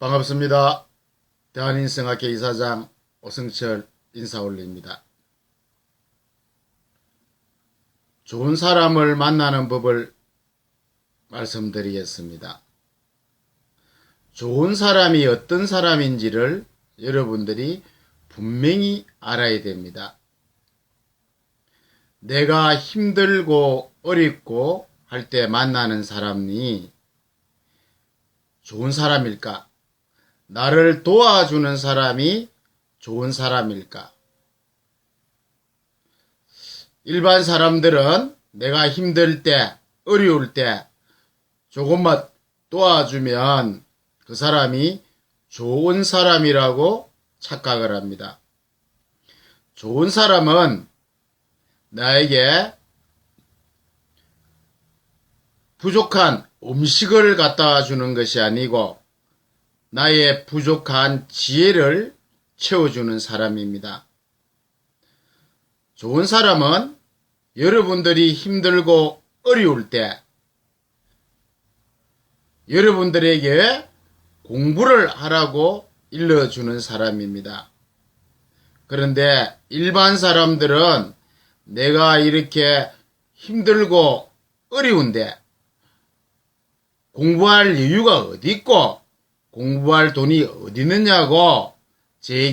반갑습니다. 대한인성학회 이사장 오승철 인사 올립니다. 좋은 사람을 만나는 법을 말씀드리겠습니다. 좋은 사람이 어떤 사람인지를 여러분들이 분명히 알아야 됩니다. 내가 힘들고 어렵고 할 때 만나는 사람이 좋은 사람일까? 나를 도와주는 사람이 좋은 사람일까? 일반 사람들은 내가 힘들 때, 어려울 때 조금만 도와주면 그 사람이 좋은 사람이라고 착각을 합니다. 좋은 사람은 나에게 부족한 음식을 갖다 주는 것이 아니고 나의 부족한 지혜를 채워주는 사람입니다. 좋은 사람은 여러분들이 힘들고 어려울 때 여러분들에게 공부를 하라고 일러주는 사람입니다. 그런데 일반 사람들은 내가 이렇게 힘들고 어려운데 공부할 여유가 어디 있고 공부할 돈이 어디 있느냐고. 제